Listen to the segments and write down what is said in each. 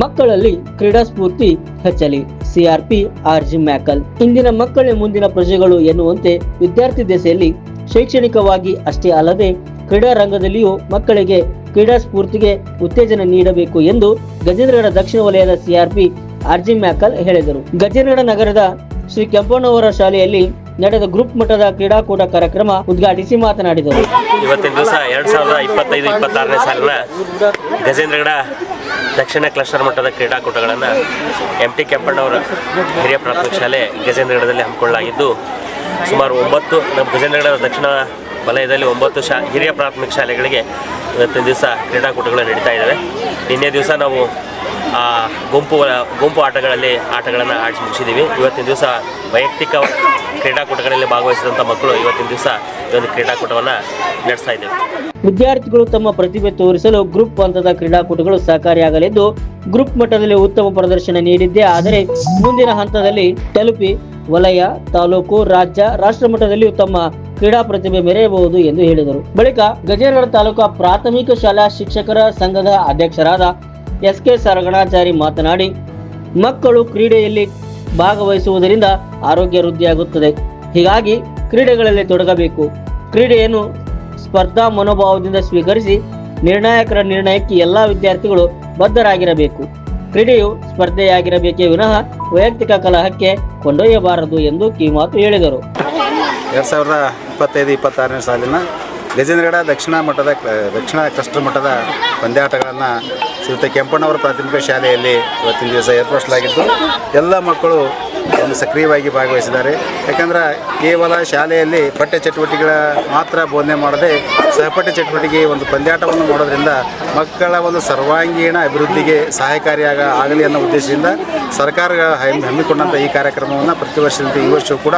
ಮಕ್ಕಳಲ್ಲಿ ಕ್ರೀಡಾ ಸ್ಫೂರ್ತಿ ಹೆಚ್ಚಲಿ. ಸಿಆರ್ಪಿ ಆರ್ಜಿ ಮ್ಯಾಕಲ್ ಇಂದಿನ ಮಕ್ಕಳೇ ಮುಂದಿನ ಪ್ರಜೆಗಳು ಎನ್ನುವಂತೆ ವಿದ್ಯಾರ್ಥಿ ದೆಸೆಯಲ್ಲಿ ಶೈಕ್ಷಣಿಕವಾಗಿ ಅಷ್ಟೇ ಅಲ್ಲದೆ ಕ್ರೀಡಾ ರಂಗದಲ್ಲಿಯೂ ಮಕ್ಕಳಿಗೆ ಕ್ರೀಡಾ ಸ್ಫೂರ್ತಿಗೆ ಉತ್ತೇಜನ ನೀಡಬೇಕು ಎಂದು ಗಜೇಂದ್ರಗಡ ದಕ್ಷಿಣ ವಲಯದ ಸಿಆರ್ಪಿ ಆರ್ಜಿ ಮ್ಯಾಕಲ್ ಹೇಳಿದರು. ಗಜೇಂದ್ರಗಡ ನಗರದ ಶ್ರೀ ಕೆಂಪಣ್ಣವರ ಶಾಲೆಯಲ್ಲಿ ನಡೆದ ಗ್ರೂಪ್ ಮಟ್ಟದ ಕ್ರೀಡಾಕೂಟ ಕಾರ್ಯಕ್ರಮ ಉದ್ಘಾಟಿಸಿ ಮಾತನಾಡಿದರು. ಇವತ್ತಿನ ದಿವಸ ಎರಡು ಸಾವಿರದ ಇಪ್ಪತ್ತೈದು, ಇಪ್ಪತ್ತಾರನೇ ಸಾಲಿನ ಗಜೇಂದ್ರಗಡ ದಕ್ಷಿಣ ಕ್ಲಸ್ಟರ್ ಮಟ್ಟದ ಕ್ರೀಡಾಕೂಟಗಳನ್ನು ಎಂ ಟಿ ಕೆಂಪಣ್ಣವರ ಹಿರಿಯ ಪ್ರಾಥಮಿಕ ಶಾಲೆ ಗಜೇಂದ್ರಗಡದಲ್ಲಿ ಹಮ್ಮಿಕೊಳ್ಳಲಾಗಿದ್ದು, ಸುಮಾರು ಒಂಬತ್ತು, ನಮ್ಮ ಗಜೇಂದ್ರಗಡ ದಕ್ಷಿಣ ವಲಯದಲ್ಲಿ ಒಂಬತ್ತು ಶಾ, ಹಿರಿಯ ಪ್ರಾಥಮಿಕ ಶಾಲೆಗಳಿಗೆ ಇವತ್ತಿನ ದಿವಸ ಕ್ರೀಡಾಕೂಟಗಳು ನಡೀತಾ ಇದ್ದಾವೆ. ನಿನ್ನೆ ದಿವಸ ನಾವು ಗುಂಪು ಗುಂಪು ಆಟಗಳಲ್ಲಿ ಆಟಗಳನ್ನು ಆಡಿಸಿ ಮುಗಿಸಿದ್ದೀವಿ ಇವತ್ತಿನ ದಿವಸ ವೈಯಕ್ತಿಕ ಕ್ರೀಡಾಕೂಟಗಳಲ್ಲಿ ಭಾಗವಹಿಸಿದಂಥ ಮಕ್ಕಳು ಇವತ್ತಿನ ದಿವಸ ಈ ಒಂದು ಕ್ರೀಡಾಕೂಟವನ್ನು ನಡೆಸ್ತಾ ಇದ್ದೇವೆ. ವಿದ್ಯಾರ್ಥಿಗಳು ತಮ್ಮ ಪ್ರತಿಭೆ ತೋರಿಸಲು ಗ್ರೂಪ್ ಹಂತದ ಕ್ರೀಡಾಕೂಟಗಳು ಸಹಕಾರಿಯಾಗಲಿದ್ದು ಗ್ರೂಪ್ ಮಟ್ಟದಲ್ಲಿ ಉತ್ತಮ ಪ್ರದರ್ಶನ ನೀಡಿದ್ದೆ. ಆದರೆ ಮುಂದಿನ ಹಂತದಲ್ಲಿ ತಲುಪಿ ವಲಯ, ತಾಲೂಕು, ರಾಜ್ಯ, ರಾಷ್ಟ್ರ ಮಟ್ಟದಲ್ಲಿಯೂ ತಮ್ಮ ಕ್ರೀಡಾ ಪ್ರತಿಭೆ ಮೆರೆಯಬಹುದು ಎಂದು ಹೇಳಿದರು. ಬಳಿಕ ಗಜೇಂದ್ರಗಡ ತಾಲೂಕಾ ಪ್ರಾಥಮಿಕ ಶಾಲಾ ಶಿಕ್ಷಕರ ಸಂಘದ ಅಧ್ಯಕ್ಷರಾದ ಎಸ್ ಕೆ ಸರಗಣಾಚಾರಿ ಮಾತನಾಡಿ, ಮಕ್ಕಳು ಕ್ರೀಡೆಯಲ್ಲಿ ಭಾಗವಹಿಸುವುದರಿಂದ ಆರೋಗ್ಯ ವೃದ್ಧಿಯಾಗುತ್ತದೆ. ಹೀಗಾಗಿ ಕ್ರೀಡೆಗಳಲ್ಲಿ ತೊಡಗಬೇಕು. ಕ್ರೀಡೆಯನ್ನು ಸ್ಪರ್ಧಾ ಮನೋಭಾವದಿಂದ ಸ್ವೀಕರಿಸಿ ನಿರ್ಣಾಯಕರ ನಿರ್ಣಯಕ್ಕೆ ಎಲ್ಲ ವಿದ್ಯಾರ್ಥಿಗಳು ಬದ್ಧರಾಗಿರಬೇಕು. ಕ್ರೀಡೆಯು ಸ್ಪರ್ಧೆಯಾಗಿರಬೇಕೇ ವಿನಃ ವೈಯಕ್ತಿಕ ಕಲಹಕ್ಕೆ ಕೊಂಡೊಯ್ಯಬಾರದು ಎಂದು ಕಿವಿಮಾತು ಹೇಳಿದರು. ಎರಡು ಸಾವಿರದ ಇಪ್ಪತ್ತೈದು, ಇಪ್ಪತ್ತಾರನೇ ಸಾಲಿನ ಗಜೇಂದ್ರಗಡ ದಕ್ಷಿಣ ಮಟ್ಟದ ದಕ್ಷಿಣ ಕ್ಲಸ್ಟರ್ ಮಟ್ಟದ ಪಂದ್ಯಾಟಗಳನ್ನು ಶ್ರೀಯುತ ಕೆಂಪಣ್ಣವರ ಪ್ರಾಥಮಿಕ ಶಾಲೆಯಲ್ಲಿ ಇವತ್ತಿನ ದಿವಸ ಏರ್ಪಡಿಸಲಾಗಿದ್ದು ಎಲ್ಲ ಮಕ್ಕಳು ಒಂದು ಸಕ್ರಿಯವಾಗಿ ಭಾಗವಹಿಸಿದ್ದಾರೆ. ಯಾಕಂದ್ರೆ ಕೇವಲ ಶಾಲೆಯಲ್ಲಿ ಪಠ್ಯ ಚಟುವಟಿಕೆಗಳ ಮಾತ್ರ ಬೋಧನೆ ಮಾಡದೆ ಸಹಪಠ್ಯ ಚಟುವಟಿಕೆ ಒಂದು ಪಂದ್ಯಾಟವನ್ನು ಮಾಡೋದ್ರಿಂದ ಮಕ್ಕಳ ಒಂದು ಸರ್ವಾಂಗೀಣ ಅಭಿವೃದ್ಧಿಗೆ ಸಹಾಯಕಾರಿಯಾಗ ಆಗಲಿ ಅನ್ನೋ ಉದ್ದೇಶದಿಂದ ಸರ್ಕಾರ ಹಮ್ಮಿ- ಹಮ್ಮಿಕೊಂಡಂಥ ಈ ಕಾರ್ಯಕ್ರಮವನ್ನು ಪ್ರತಿ ವರ್ಷದಂತೆ ಈ ವರ್ಷವೂ ಕೂಡ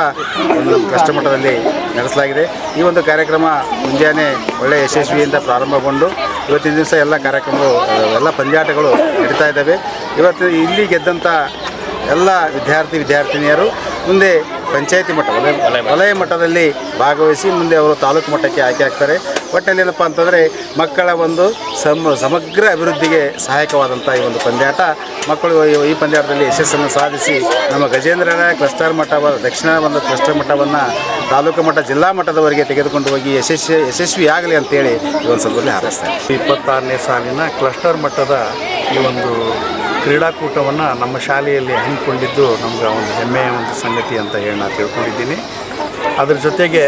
ಒಂದು ಕಷ್ಟ ಮಟ್ಟದಲ್ಲಿ ನಡೆಸಲಾಗಿದೆ. ಈ ಒಂದು ಕಾರ್ಯಕ್ರಮ ಮುಂಜಾನೆ ಒಳ್ಳೆಯ ಯಶಸ್ವಿಯಿಂದ ಪ್ರಾರಂಭಗೊಂಡು ಇವತ್ತಿನ ದಿವಸ ಎಲ್ಲ ಕಾರ್ಯಕ್ರಮಗಳು, ಎಲ್ಲ ಪಂದ್ಯಾಟಗಳು ನಡೀತಾ ಇದ್ದಾವೆ. ಇವತ್ತು ಇಲ್ಲಿ ಗೆದ್ದಂಥ ಎಲ್ಲ ವಿದ್ಯಾರ್ಥಿ ವಿದ್ಯಾರ್ಥಿನಿಯರು ಮುಂದೆ ಪಂಚಾಯತಿ ಮಟ್ಟ ವಲಯ ವಲಯ ಮಟ್ಟದಲ್ಲಿ ಭಾಗವಹಿಸಿ ಮುಂದೆ ಅವರು ತಾಲೂಕು ಮಟ್ಟಕ್ಕೆ ಆಯ್ಕೆ ಆಗ್ತಾರೆ. ಒಟ್ಟಲ್ಲಿ ಏನಪ್ಪ ಅಂತಂದರೆ ಮಕ್ಕಳ ಒಂದು ಸಮ ಸಮಗ್ರ ಅಭಿವೃದ್ಧಿಗೆ ಸಹಾಯಕವಾದಂಥ ಈ ಒಂದು ಪಂದ್ಯಾಟ. ಮಕ್ಕಳು ಈ- ಈ ಪಂದ್ಯಾಟದಲ್ಲಿ ಯಶಸ್ಸನ್ನು ಸಾಧಿಸಿ ನಮ್ಮ ಗಜೇಂದ್ರನ ಕ್ಲಸ್ಟರ್ ಮಟ್ಟ ದಕ್ಷಿಣ ಒಂದು ಕ್ಲಸ್ಟರ್ ಮಟ್ಟವನ್ನು ತಾಲೂಕು ಮಟ್ಟ ಜಿಲ್ಲಾ ಮಟ್ಟದವರೆಗೆ ತೆಗೆದುಕೊಂಡು ಹೋಗಿ ಯಶಸ್ವಿ ಯಶಸ್ವಿಯಾಗಲಿ ಅಂತೇಳಿ ಈ ಒಂದು ಸಂದರ್ಭದಲ್ಲಿ ಹಾರೈಸ್ತಾರೆ. ಇಪ್ಪತ್ತಾರನೇ ಸಾಲಿನ ಕ್ಲಸ್ಟರ್ ಮಟ್ಟದ ಈ ಒಂದು ಕ್ರೀಡಾಕೂಟವನ್ನು ನಮ್ಮ ಶಾಲೆಯಲ್ಲಿ ಹಮ್ಮಿಕೊಂಡಿದ್ದು ನಮ್ಗೆ ಒಂದು ಹೆಮ್ಮೆಯ ಒಂದು ಸಂಗತಿ ಅಂತ ಹೇಳಿ ನಾನು ತಿಳ್ಕೊಂಡಿದ್ದೀನಿ. ಅದ್ರ ಜೊತೆಗೆ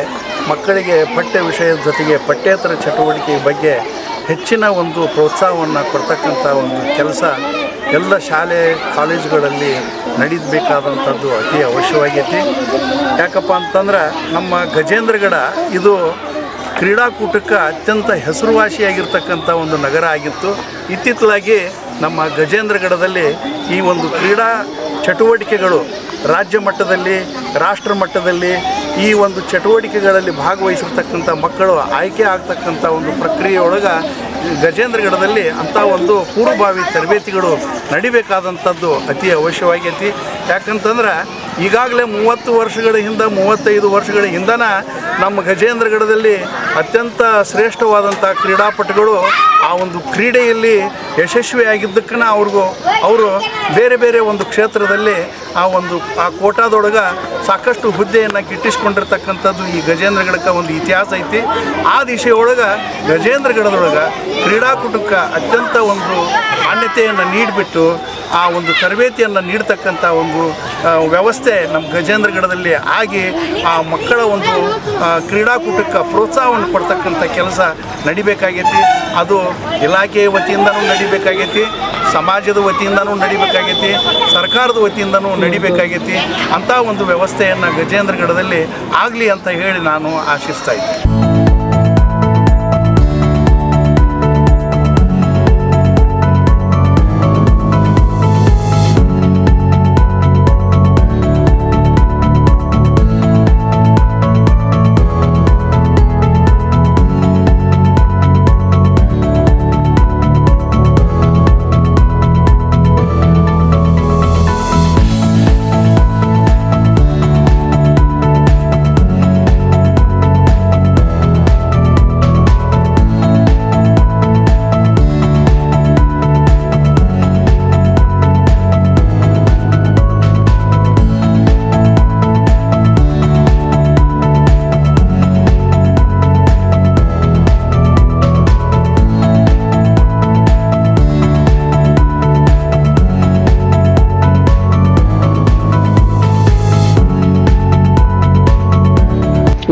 ಮಕ್ಕಳಿಗೆ ಪಠ್ಯ ವಿಷಯದ ಜೊತೆಗೆ ಪಠ್ಯೇತರ ಚಟುವಟಿಕೆ ಬಗ್ಗೆ ಹೆಚ್ಚಿನ ಒಂದು ಪ್ರೋತ್ಸಾಹವನ್ನು ಕೊಡ್ತಕ್ಕಂಥ ಒಂದು ಕೆಲಸ ಎಲ್ಲ ಶಾಲೆ, ಕಾಲೇಜುಗಳಲ್ಲಿ ನಡೀಬೇಕಾದಂಥದ್ದು ಅತಿ ಅವಶ್ಯವಾಗೈತಿ. ಯಾಕಪ್ಪ ಅಂತಂದ್ರೆ ನಮ್ಮ ಗಜೇಂದ್ರಗಡ ಇದು ಕ್ರೀಡಾಕೂಟಕ್ಕೆ ಅತ್ಯಂತ ಹೆಸರುವಾಸಿಯಾಗಿರ್ತಕ್ಕಂಥ ಒಂದು ನಗರ ಆಗಿತ್ತು. ಇತ್ತಿತ್ತಲಾಗಿ ನಮ್ಮ ಗಜೇಂದ್ರಗಢದಲ್ಲಿ ಈ ಒಂದು ಕ್ರೀಡಾ ಚಟುವಟಿಕೆಗಳು ರಾಜ್ಯ ಮಟ್ಟದಲ್ಲಿ, ರಾಷ್ಟ್ರ ಮಟ್ಟದಲ್ಲಿ ಈ ಒಂದು ಚಟುವಟಿಕೆಗಳಲ್ಲಿ ಭಾಗವಹಿಸಿರ್ತಕ್ಕಂಥ ಮಕ್ಕಳು ಆಯ್ಕೆ ಆಗ್ತಕ್ಕಂಥ ಒಂದು ಪ್ರಕ್ರಿಯೆಯೊಳಗೆ ಗಜೇಂದ್ರಗಢದಲ್ಲಿ ಅಂಥ ಒಂದು ಪೂರ್ವಭಾವಿ ತರಬೇತಿಗಳು ನಡಿಬೇಕಾದಂಥದ್ದು ಅತಿ ಅವಶ್ಯವಾಗೈತಿ. ಯಾಕಂತಂದ್ರೆ ಈಗಾಗಲೇ ಮೂವತ್ತು ವರ್ಷಗಳ ಹಿಂದೆ, ಮೂವತ್ತೈದು ವರ್ಷಗಳ ಹಿಂದನ ನಮ್ಮ ಗಜೇಂದ್ರಗಡದಲ್ಲಿ ಅತ್ಯಂತ ಶ್ರೇಷ್ಠವಾದಂಥ ಕ್ರೀಡಾಪಟುಗಳು ಆ ಒಂದು ಕ್ರೀಡೆಯಲ್ಲಿ ಯಶಸ್ವಿಯಾಗಿದ್ದಕ್ಕನ ಅವ್ರಿಗೂ ಅವರು ಬೇರೆ ಬೇರೆ ಒಂದು ಕ್ಷೇತ್ರದಲ್ಲಿ ಆ ಒಂದು ಆ ಕೋಟಾದೊಳಗೆ ಸಾಕಷ್ಟು ಹುದ್ದೆಯನ್ನು ಗಿಟ್ಟಿಸ್ಕೊಂಡಿರ್ತಕ್ಕಂಥದ್ದು ಈ ಗಜೇಂದ್ರಗಡಕ್ಕೆ ಒಂದು ಇತಿಹಾಸ ಐತಿ. ಆ ದಿಶೆಯೊಳಗೆ ಗಜೇಂದ್ರಗಢದೊಳಗೆ ಕ್ರೀಡಾಕೂಟಕ್ಕೆ ಅತ್ಯಂತ ಒಂದು ಮಾನ್ಯತೆಯನ್ನು ನೀಡಿಬಿಟ್ಟು ಆ ಒಂದು ತರಬೇತಿಯನ್ನು ನೀಡ್ತಕ್ಕಂಥ ಒಂದು ವ್ಯವಸ್ಥೆ ನಮ್ಮ ಗಜೇಂದ್ರಗಡದಲ್ಲಿ ಆಗಿ ಆ ಮಕ್ಕಳ ಒಂದು ಕ್ರೀಡಾಕೂಟಕ್ಕೆ ಪ್ರೋತ್ಸಾಹವನ್ನು ಕೊಡ್ತಕ್ಕಂಥ ಕೆಲಸ ನಡಿಬೇಕಾಗೈತಿ. ಅದು ಇಲಾಖೆಯ ವತಿಯಿಂದನೂ ನಡಿಬೇಕಾಗೈತಿ, ಸಮಾಜದ ವತಿಯಿಂದನೂ ನಡಿಬೇಕಾಗೈತಿ, ಸರ್ಕಾರದ ವತಿಯಿಂದನೂ ನಡಿಬೇಕಾಗೈತಿ. ಅಂಥ ಒಂದು ವ್ಯವಸ್ಥೆಯನ್ನು ಗಜೇಂದ್ರಗಢದಲ್ಲಿ ಆಗಲಿ ಅಂತ ಹೇಳಿ ನಾನು ಆಶಿಸ್ತಾ ಇದ್ದೀನಿ.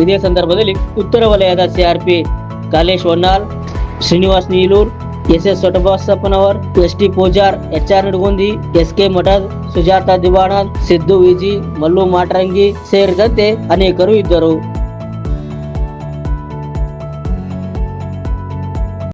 ಇದೇ ಸಂದರ್ಭದಲ್ಲಿ ಉತ್ತರ ವಲಯದ CRP Kalesh Honnal Srinivas Nilur S S Sotabasappanavar S T Pujar, H R Nadagundi S K Mathad, Sujata Diwan Siddu Viji, Mallu Matarangi ಸೇರಿದಂತೆ ಅನೇಕರು ಇದ್ದರು.